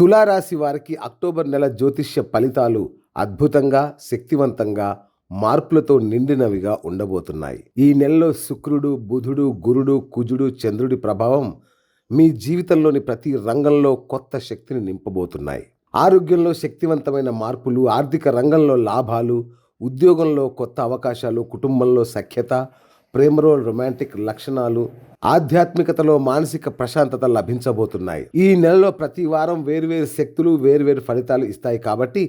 తులారాశి వారికి అక్టోబర్ నెల జ్యోతిష్య ఫలితాలు అద్భుతంగా శక్తివంతంగా మార్పులతో నిండినవిగా ఉండబోతున్నాయి. ఈ నెలలో శుక్రుడు బుధుడు గురుడు కుజుడు చంద్రుడి ప్రభావం మీ జీవితంలోని ప్రతి రంగంలో కొత్త శక్తిని నింపబోతున్నాయి. ఆరోగ్యంలో శక్తివంతమైన మార్పులు ఆర్థిక రంగంలో లాభాలు ఉద్యోగంలో కొత్త అవకాశాలు కుటుంబంలో సఖ్యత ప్రేమలో రొమాంటిక్ లక్షణాలు ఆధ్యాత్మికతలో మానసిక ప్రశాంతత లభించబోతున్నాయి. ఈ నెలలో ప్రతి వారం వేరువేరు శక్తులు వేరువేరు ఫలితాలు ఇస్తాయి కాబట్టి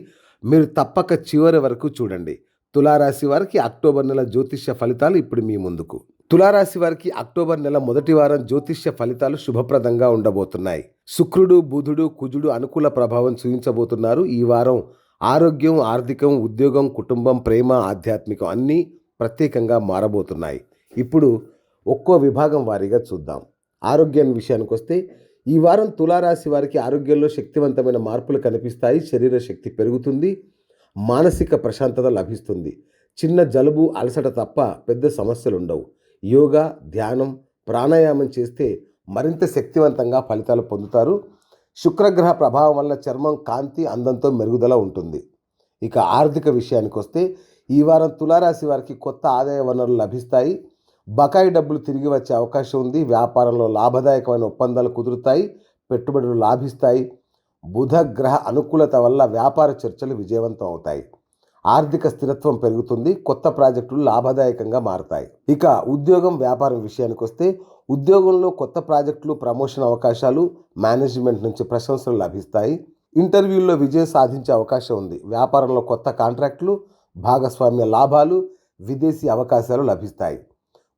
మీరు తప్పక చివరి వరకు చూడండి. తులారాశి వారికి అక్టోబర్ నెల జ్యోతిష్య ఫలితాలు ఇప్పుడు మీ ముందుకు. తులారాశి వారికి అక్టోబర్ నెల మొదటి వారం జ్యోతిష్య ఫలితాలు శుభప్రదంగా ఉండబోతున్నాయి. శుక్రుడు బుధుడు కుజుడు అనుకూల ప్రభావం చూపించబోతున్నారు. ఈ వారం ఆరోగ్యం ఆర్థికం ఉద్యోగం కుటుంబం ప్రేమ ఆధ్యాత్మికం అన్నీ ప్రత్యేకంగా మారబోతున్నాయి. ఇప్పుడు ఒక్కో విభాగం వారీగా చూద్దాం. ఆరోగ్యం విషయానికి వస్తే ఈ వారం తులారాశి వారికి ఆరోగ్యంలో శక్తివంతమైన మార్పులు కనిపిస్తాయి. శరీర శక్తి పెరుగుతుంది. మానసిక ప్రశాంతత లభిస్తుంది. చిన్న జలుబు అలసట తప్ప పెద్ద సమస్యలు ఉండవు యోగా ధ్యానం ప్రాణాయామం చేస్తే మరింత శక్తివంతంగా ఫలితాలు పొందుతారు. శుక్రగ్రహ ప్రభావం వల్ల చర్మం కాంతి అందంతో మెరుగుదల ఉంటుంది. ఇక ఆర్థిక విషయానికి వస్తే ఈ వారం తులారాశి వారికి కొత్త ఆదాయ వనరులు లభిస్తాయి. బకాయి డబ్బులు తిరిగి వచ్చే అవకాశం ఉంది. వ్యాపారంలో లాభదాయకమైన ఒప్పందాలు కుదురుతాయి. పెట్టుబడులు లాభిస్తాయి. బుధ గ్రహ అనుకూలత వల్ల వ్యాపార చర్చలు విజయవంతం అవుతాయి. ఆర్థిక స్థిరత్వం పెరుగుతుంది. కొత్త ప్రాజెక్టులు లాభదాయకంగా మారతాయి. ఇక ఉద్యోగం వ్యాపారం విషయానికి వస్తే ఉద్యోగంలో కొత్త ప్రాజెక్టులు ప్రమోషన్ అవకాశాలు మేనేజ్మెంట్ నుంచి ప్రశంసలు లభిస్తాయి. ఇంటర్వ్యూల్లో విజయం సాధించే అవకాశం ఉంది. వ్యాపారంలో కొత్త కాంట్రాక్టులు భాగస్వామ్య లాభాలు విదేశీ అవకాశాలు లభిస్తాయి.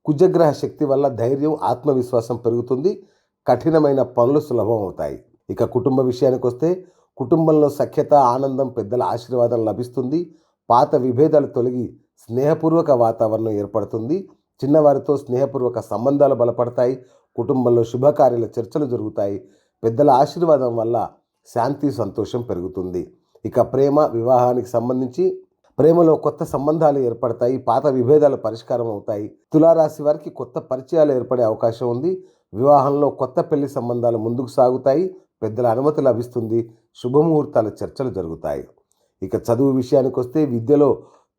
కుజగ్రహ శక్తి వల్ల ధైర్యం ఆత్మవిశ్వాసం పెరుగుతుంది. కఠినమైన పనులు సులభం అవుతాయి ఇక కుటుంబ విషయానికి వస్తే కుటుంబంలో సఖ్యత ఆనందం పెద్దల ఆశీర్వాదం లభిస్తుంది. పాత విభేదాలు తొలగి స్నేహపూర్వక వాతావరణం ఏర్పడుతుంది. చిన్నవారితో స్నేహపూర్వక సంబంధాలు బలపడతాయి. కుటుంబంలో శుభకార్యాల చర్చలు జరుగుతాయి. పెద్దల ఆశీర్వాదం వల్ల శాంతి సంతోషం పెరుగుతుంది. ఇక ప్రేమ వివాహానికి సంబంధించి ప్రేమలో కొత్త సంబంధాలు ఏర్పడతాయి పాత విభేదాలు పరిష్కారం అవుతాయి. తులారాశి వారికి కొత్త పరిచయాలు ఏర్పడే అవకాశం ఉంది. వివాహంలో కొత్త పెళ్ళి సంబంధాలు ముందుకు సాగుతాయి పెద్దల అనుమతి లభిస్తుంది శుభముహూర్తాల చర్చలు జరుగుతాయి. ఇక చదువు విషయానికి వస్తే విద్యలో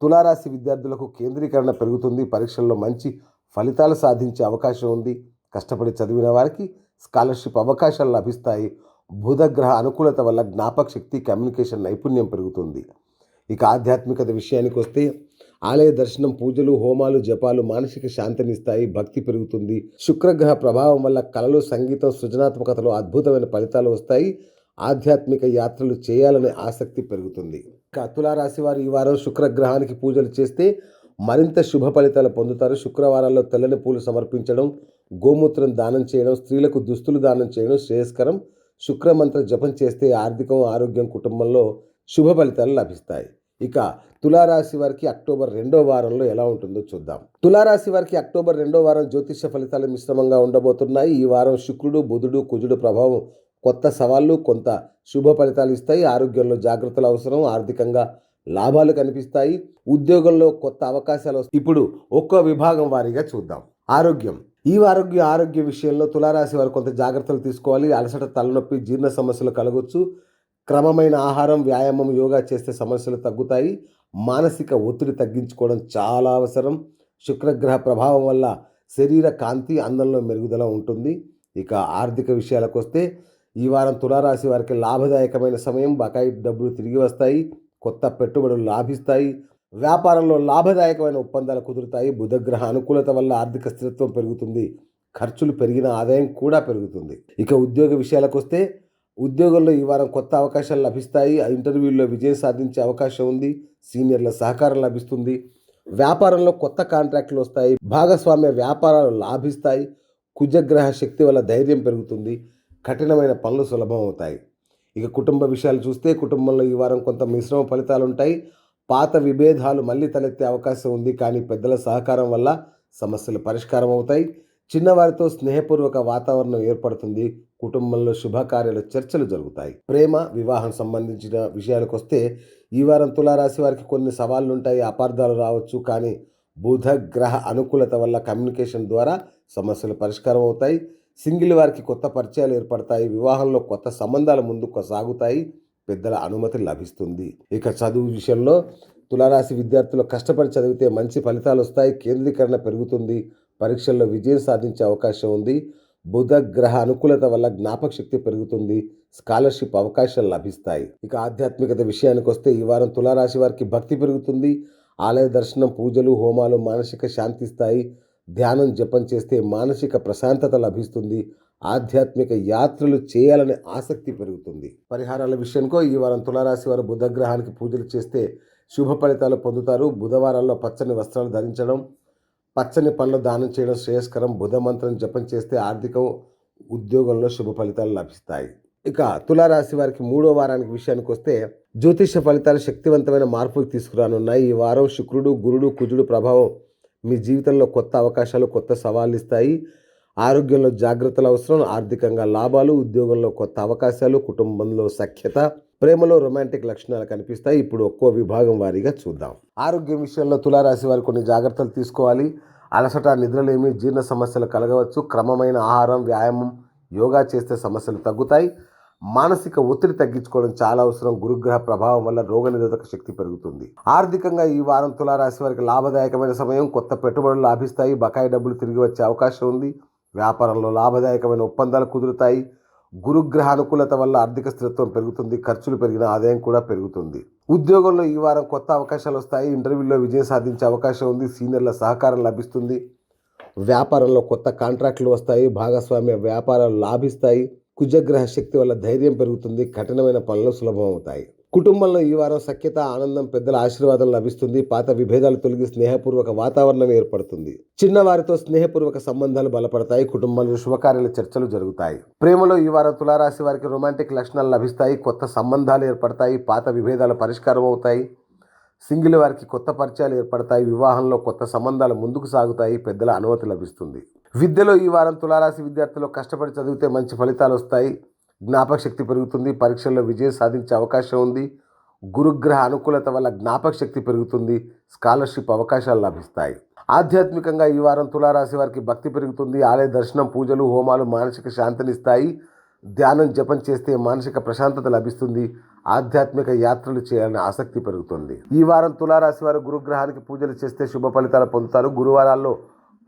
తులారాశి విద్యార్థులకు కేంద్రీకరణ పెరుగుతుంది. పరీక్షల్లో మంచి ఫలితాలు సాధించే అవకాశం ఉంది. కష్టపడి చదివిన వారికి స్కాలర్షిప్ అవకాశాలు లభిస్తాయి. బుధగ్రహ అనుకూలత వల్ల జ్ఞాపక శక్తి కమ్యూనికేషన్ నైపుణ్యం పెరుగుతుంది. ఇక ఆధ్యాత్మికత విషయానికి వస్తే ఆలయ దర్శనం పూజలు హోమాలు జపాలు మానసిక శాంతినిస్తాయి భక్తి పెరుగుతుంది. శుక్రగ్రహ ప్రభావం వల్ల కళలు సంగీతం సృజనాత్మకతలో అద్భుతమైన ఫలితాలు వస్తాయి. ఆధ్యాత్మిక యాత్రలు చేయాలనే ఆసక్తి పెరుగుతుంది. ఇక తులారాశి వారు ఈ వారం శుక్రగ్రహానికి పూజలు చేస్తే మరింత శుభ ఫలితాలు పొందుతారు. శుక్రవారాల్లో తెల్లని పూలు సమర్పించడం గోమూత్రం దానం చేయడం స్త్రీలకు దుస్తులు దానం చేయడం శ్రేయస్కరం. శుక్రమంత్ర జపం చేస్తే ఆర్థికం ఆరోగ్యం కుటుంబంలో శుభ ఫలితాలు లభిస్తాయి. ఇక తులారాశి వారికి అక్టోబర్ రెండో వారంలో ఎలా ఉంటుందో చూద్దాం. తులారాశి వారికి అక్టోబర్ రెండో వారం జ్యోతిష ఫలితాలు మిశ్రమంగా ఉండబోతున్నాయి. ఈ వారం శుక్రుడు బుధుడు కుజుడు ప్రభావం కొత్త సవాళ్ళు కొంత శుభ ఫలితాలు ఇస్తాయి. ఆరోగ్యంలో జాగ్రత్తలు అవసరం ఆర్థికంగా లాభాలు కనిపిస్తాయి. ఉద్యోగంలో కొత్త అవకాశాలు ఇప్పుడు ఒక్కో విభాగం వారీగా చూద్దాం. ఆరోగ్యం. ఈ ఆరోగ్య ఆరోగ్య విషయంలో తులారాశి వారు కొంత జాగ్రత్తలు తీసుకోవాలి. అలసట తలనొప్పి జీర్ణ సమస్యలు కలగొచ్చు. క్రమమైన ఆహారం వ్యాయామం యోగా చేస్తే సమస్యలు తగ్గుతాయి. మానసిక ఒత్తిడి తగ్గించుకోవడం చాలా అవసరం. శుక్రగ్రహ ప్రభావం వల్ల శరీర కాంతి అందంలో మెరుగుదల ఉంటుంది. ఇక ఆర్థిక విషయాలకు వస్తే ఈ వారం తులారాశి వారికి లాభదాయకమైన సమయం. బకాయి డబ్బులు తిరిగి వస్తాయి. కొత్త పెట్టుబడులు లాభిస్తాయి. వ్యాపారంలో లాభదాయకమైన ఒప్పందాలు కుదురుతాయి. బుధగ్రహ అనుకూలత వల్ల ఆర్థిక స్థిరత్వం పెరుగుతుంది. ఖర్చులు పెరిగిన ఆదాయం కూడా పెరుగుతుంది. ఇక ఉద్యోగ విషయాలకు వస్తే ఉద్యోగంలో ఈ వారం కొత్త అవకాశాలు లభిస్తాయి. ఆ ఇంటర్వ్యూల్లో విజయం సాధించే అవకాశం ఉంది. సీనియర్ల సహకారం లభిస్తుంది. వ్యాపారంలో కొత్త కాంట్రాక్టులు వస్తాయి. భాగస్వామ్య వ్యాపారాలు లాభిస్తాయి. కుజగ్రహ శక్తి వల్ల ధైర్యం పెరుగుతుంది. కఠినమైన పనులు సులభం అవుతాయి. ఇక కుటుంబ విషయాలు చూస్తే కుటుంబంలో ఈ వారం కొంత మిశ్రమ ఫలితాలు ఉంటాయి. పాత విభేదాలు మళ్ళీ తలెత్తే అవకాశం ఉంది. కానీ పెద్దల సహకారం వల్ల సమస్యలు పరిష్కారం అవుతాయి. చిన్నవారితో స్నేహపూర్వక వాతావరణం ఏర్పడుతుంది. కుటుంబంలో శుభకార్యాలు చర్చలు జరుగుతాయి. ప్రేమ వివాహం సంబంధించిన విషయాలకు వస్తే ఈ వారం తులారాశి వారికి కొన్ని సవాళ్ళు ఉంటాయి అపార్థాలు రావచ్చు. కానీ బుధ గ్రహ అనుకూలత వల్ల కమ్యూనికేషన్ ద్వారా సమస్యలు పరిష్కారం అవుతాయి. సింగిల్ వారికి కొత్త పరిచయాలు ఏర్పడతాయి. వివాహంలో కొత్త సంబంధాలు ముందుకు సాగుతాయి. పెద్దల అనుమతి లభిస్తుంది. ఇక చదువు విషయంలో తులారాశి విద్యార్థులు కష్టపడి చదివితే మంచి ఫలితాలు వస్తాయి కేంద్రీకరణ పెరుగుతుంది. పరీక్షల్లో విజయం సాధించే అవకాశం ఉంది. బుధ గ్రహ అనుకూలత వల్ల జ్ఞాపక శక్తి పెరుగుతుంది. స్కాలర్షిప్ అవకాశాలు లభిస్తాయి. ఇక ఆధ్యాత్మికత విషయానికి వస్తే ఈ వారం తులారాశి వారికి భక్తి పెరుగుతుంది. ఆలయ దర్శనం పూజలు హోమాలు మానసిక శాంతిస్తాయి ధ్యానం జపం చేస్తే మానసిక ప్రశాంతత లభిస్తుంది. ఆధ్యాత్మిక యాత్రలు చేయాలనే ఆసక్తి పెరుగుతుంది. పరిహారాల విషయంకో ఈ వారం తులారాశి వారు బుధగ్రహానికి పూజలు చేస్తే శుభ ఫలితాలు పొందుతారు. బుధవారాల్లో పచ్చని వస్త్రాలు ధరించడం పచ్చని పండ్లు దానం చేయడం శ్రేయస్కరం. బుధ మంత్రం జపం చేస్తే ఆర్థిక ఉద్యోగంలో శుభ ఫలితాలు లభిస్తాయి. ఇక తులారాశి వారికి మూడో వారానికి విషయానికి వస్తే జ్యోతిష ఫలితాలు శక్తివంతమైన మార్పులు తీసుకురానున్నాయి. ఈ వారం శుక్రుడు గురుడు కుజుడు ప్రభావం మీ జీవితంలో కొత్త అవకాశాలు కొత్త సవాళ్ళు ఇస్తాయి. ఆరోగ్యంలో జాగ్రత్తలు అవసరం. ఆర్థికంగా లాభాలు ఉద్యోగంలో కొత్త అవకాశాలు కుటుంబంలో సఖ్యత ప్రేమలో రొమాంటిక్ లక్షణాలు కనిపిస్తాయి. ఇప్పుడు ఒక్కో విభాగం వారీగా చూద్దాం. ఆరోగ్యం విషయంలో తులారాశి వారు కొన్ని జాగ్రత్తలు తీసుకోవాలి. అలసట నిద్రలేమి జీర్ణ సమస్యలు కలగవచ్చు. క్రమమైన ఆహారం వ్యాయామం యోగా చేస్తే సమస్యలు తగ్గుతాయి. మానసిక ఒత్తిడి తగ్గించుకోవడం చాలా అవసరం. గురుగ్రహ ప్రభావం వల్ల రోగనిరోధక శక్తి పెరుగుతుంది. ఆర్థికంగా ఈ వారం తులారాశి వారికి లాభదాయకమైన సమయం. కొత్త పెట్టుబడులు లాభిస్తాయి. బకాయి డబ్బులు తిరిగి వచ్చే అవకాశం ఉంది. వ్యాపారంలో లాభదాయకమైన ఒప్పందాలు కుదురుతాయి. గురుగ్రహ అనుకూలత వల్ల ఆర్థిక స్థిరత్వం పెరుగుతుంది ఖర్చులు పెరిగిన ఆదాయం కూడా పెరుగుతుంది. ఉద్యోగంలో ఈ వారం కొత్త అవకాశాలు వస్తాయి ఇంటర్వ్యూలో విజయం సాధించే అవకాశం ఉంది సీనియర్ల సహకారం లభిస్తుంది. వ్యాపారంలో కొత్త కాంట్రాక్టులు వస్తాయి భాగస్వామ్య వ్యాపారాలు లాభిస్తాయి. కుజగ్రహ శక్తి వల్ల ధైర్యం పెరుగుతుంది కఠినమైన పనులు సులభం అవుతాయి కుటుంబంలో ఈ వారం సఖ్యత ఆనందం పెద్దల ఆశీర్వాదం లభిస్తుంది. పాత విభేదాలు తొలగి స్నేహపూర్వక వాతావరణం ఏర్పడుతుంది. చిన్నవారితో స్నేహపూర్వక సంబంధాలు బలపడతాయి. కుటుంబంలో శుభకార్యాల చర్చలు జరుగుతాయి. ప్రేమలో ఈ వారం తులారాశి వారికి రొమాంటిక్ లక్షణాలు లభిస్తాయి. కొత్త సంబంధాలు ఏర్పడతాయి. పాత విభేదాలు పరిష్కారం అవుతాయి. సింగిల్ వారికి కొత్త పరిచయాలు ఏర్పడతాయి. వివాహంలో కొత్త సంబంధాలు ముందుకు సాగుతాయి. పెద్దల అనుమతి లభిస్తుంది. విద్యలో ఈ వారం తులారాశి విద్యార్థులు కష్టపడి చదివితే మంచి ఫలితాలు వస్తాయి. జ్ఞాపక శక్తి పెరుగుతుంది పరీక్షల్లో విజయం సాధించే అవకాశం ఉంది. గురుగ్రహ అనుకూలత వల్ల జ్ఞాపక శక్తి పెరుగుతుంది స్కాలర్షిప్ అవకాశాలు లభిస్తాయి. ఆధ్యాత్మికంగా ఈ వారం తులారాశి వారికి భక్తి పెరుగుతుంది ఆలయ దర్శనం పూజలు హోమాలు మానసిక శాంతినిస్తాయి. ధ్యానం జపం చేస్తే మానసిక ప్రశాంతత లభిస్తుంది ఆధ్యాత్మిక యాత్రలు చేయాలని ఆసక్తి పెరుగుతుంది. ఈ వారం తులారాశి వారు గురుగ్రహానికి పూజలు చేస్తే శుభ ఫలితాలు పొందుతారు. గురువారాల్లో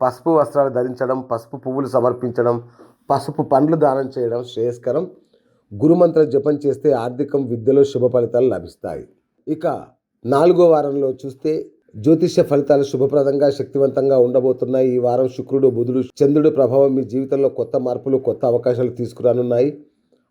పసుపు వస్త్రాలు ధరించడం పసుపు పువ్వులు సమర్పించడం పసుపు పండ్లు దానం చేయడం శ్రేయస్కరం. గురుమంత్ర జపం చేస్తే ఆర్థికం విద్యలో శుభ ఫలితాలు లభిస్తాయి. ఇక నాలుగో వారంలో చూస్తే జ్యోతిష్య ఫలితాలు శుభప్రదంగా శక్తివంతంగా ఉండబోతున్నాయి. ఈ వారం శుక్రుడు బుధుడు చంద్రుడు ప్రభావం మీ జీవితంలో కొత్త మార్పులు కొత్త అవకాశాలు తీసుకురానున్నాయి.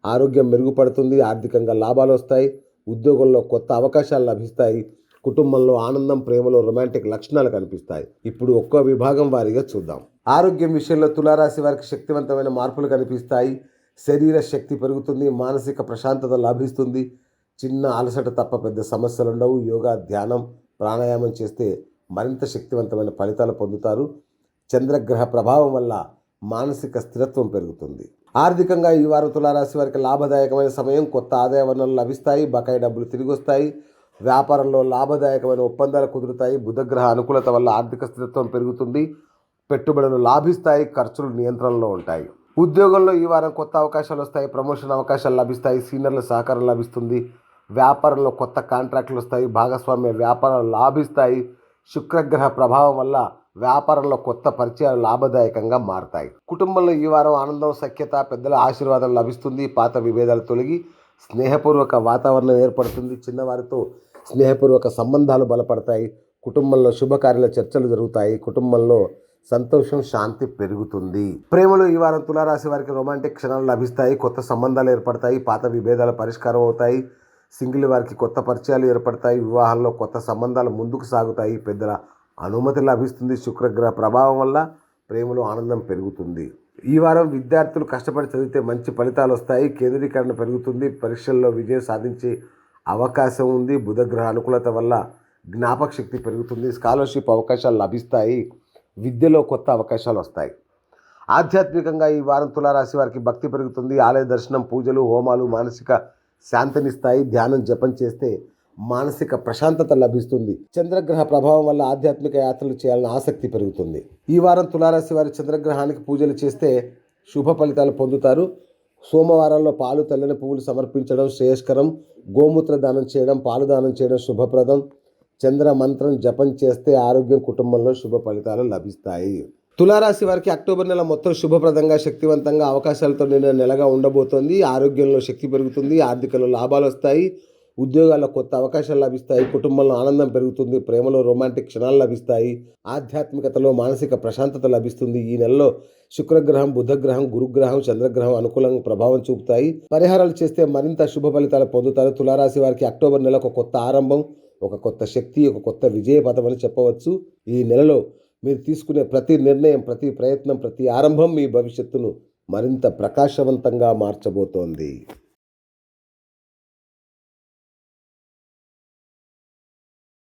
ఆరోగ్యం మెరుగుపడుతుంది ఆర్థికంగా లాభాలు వస్తాయి ఉద్యోగంలో కొత్త అవకాశాలు లభిస్తాయి కుటుంబంలో ఆనందం ప్రేమలో రొమాంటిక్ లక్షణాలు కనిపిస్తాయి. ఇప్పుడు ఒక్కో విభాగం వారీగా చూద్దాం. ఆరోగ్యం విషయంలో తులారాశి వారికి శక్తివంతమైన మార్పులు కనిపిస్తాయి. శరీర శక్తి పెరుగుతుంది మానసిక ప్రశాంతత లభిస్తుంది. చిన్న అలసట తప్ప పెద్ద సమస్యలు ఉండవు యోగా ధ్యానం ప్రాణాయామం చేస్తే మరింత శక్తివంతమైన ఫలితాలు పొందుతారు. చంద్రగ్రహ ప్రభావం వల్ల మానసిక స్థిరత్వం పెరుగుతుంది. ఆర్థికంగా ఈ వారం తులారాశి వారికి లాభదాయకమైన సమయం కొత్త ఆదాయ వనరులు లభిస్తాయి బకాయి డబ్బులు తిరిగి వస్తాయి వ్యాపారంలో లాభదాయకమైన ఒప్పందాలు కుదురుతాయి. బుధగ్రహ అనుకూలత వల్ల ఆర్థిక స్థిరత్వం పెరుగుతుంది. పెట్టుబడులు లాభిస్తాయి. ఖర్చులు నియంత్రణలో ఉంటాయి. ఉద్యోగంలో ఈ వారం కొత్త అవకాశాలు వస్తాయి ప్రమోషన్ అవకాశాలు లభిస్తాయి సీనియర్ల సహకారం లభిస్తుంది వ్యాపారంలో కొత్త కాంట్రాక్టులు వస్తాయి భాగస్వామ్య వ్యాపారాలు లాభిస్తాయి శుక్రగ్రహ ప్రభావం వల్ల వ్యాపారంలో కొత్త పరిచయాలు లాభదాయకంగా మారతాయి. కుటుంబంలో ఈ వారం ఆనందం సఖ్యత పెద్దల ఆశీర్వాదం లభిస్తుంది పాత విభేదాలు తొలగి స్నేహపూర్వక వాతావరణం ఏర్పడుతుంది చిన్నవారితో స్నేహపూర్వక సంబంధాలు బలపడతాయి కుటుంబంలో శుభకార్యాల చర్చలు జరుగుతాయి కుటుంబంలో సంతోషం శాంతి పెరుగుతుంది. ప్రేమలో ఈ వారం తులారాశి వారికి రొమాంటిక్ క్షణాలు లభిస్తాయి. కొత్త సంబంధాలు ఏర్పడతాయి. పాత విభేదాల పరిష్కారం అవుతాయి. సింగిల్ వారికి కొత్త పరిచయాలు ఏర్పడతాయి. వివాహాల్లో కొత్త సంబంధాలు ముందుకు సాగుతాయి. పెద్దల అనుమతి లభిస్తుంది. శుక్రగ్రహ ప్రభావం వల్ల ప్రేమలో ఆనందం పెరుగుతుంది. ఈ వారం విద్యార్థులు కష్టపడి చదివితే మంచి ఫలితాలు వస్తాయి. కేంద్రీకరణ పెరుగుతుంది. పరీక్షల్లో విజయం సాధించే అవకాశం ఉంది. బుధగ్రహ అనుకూలత వల్ల జ్ఞాపక శక్తి పెరుగుతుంది. స్కాలర్షిప్ అవకాశాలు లభిస్తాయి. విద్యలో కొత్త అవకాశాలు వస్తాయి. ఆధ్యాత్మికంగా ఈ వారం తులారాశి వారికి భక్తి పెరుగుతుంది. ఆలయ దర్శనం పూజలు హోమాలు మానసిక శాంతినిస్తాయి ధ్యానం జపం చేస్తే మానసిక ప్రశాంతత లభిస్తుంది. చంద్రగ్రహ ప్రభావం వల్ల ఆధ్యాత్మిక యాత్రలు చేయాలని ఆసక్తి పెరుగుతుంది. ఈ వారం తులారాశి వారి చంద్రగ్రహానికి పూజలు చేస్తే శుభ ఫలితాలు పొందుతారు. సోమవారంలో పాలు తెల్లని పువ్వులు సమర్పించడం శ్రేయస్కరం. గోమూత్ర దానం చేయడం పాలు దానం చేయడం శుభప్రదం. చంద్ర మంత్రం జపం చేస్తే ఆరోగ్యం కుటుంబంలో శుభ ఫలితాలు లభిస్తాయి. తులారాశి వారికి అక్టోబర్ నెల మొత్తం శుభప్రదంగా శక్తివంతంగా అవకాశాలతో నిండిన నెలగా ఉండబోతోంది. ఆరోగ్యంలో శక్తి పెరుగుతుంది ఆర్థికంలో లాభాలు వస్తాయి ఉద్యోగాల్లో కొత్త అవకాశాలు లభిస్తాయి కుటుంబంలో ఆనందం పెరుగుతుంది ప్రేమలో రొమాంటిక్ క్షణాలు లభిస్తాయి ఆధ్యాత్మికతలో మానసిక ప్రశాంతత లభిస్తుంది. ఈ నెలలో శుక్రగ్రహం బుధగ్రహం గురుగ్రహం చంద్రగ్రహం అనుకూలంగా ప్రభావం చూపుతాయి. పరిహారాలు చేస్తే మరింత శుభ ఫలితాలు పొందుతారు. తులారాశి వారికి అక్టోబర్ నెల ఒక కొత్త ఆరంభం ఒక కొత్త శక్తి ఒక కొత్త విజయ పదం అని చెప్పవచ్చు. ఈ నెలలో మీరు తీసుకునే ప్రతి నిర్ణయం ప్రతి ప్రయత్నం ప్రతి ఆరంభం మీ భవిష్యత్తును మరింత ప్రకాశవంతంగా మార్చబోతోంది.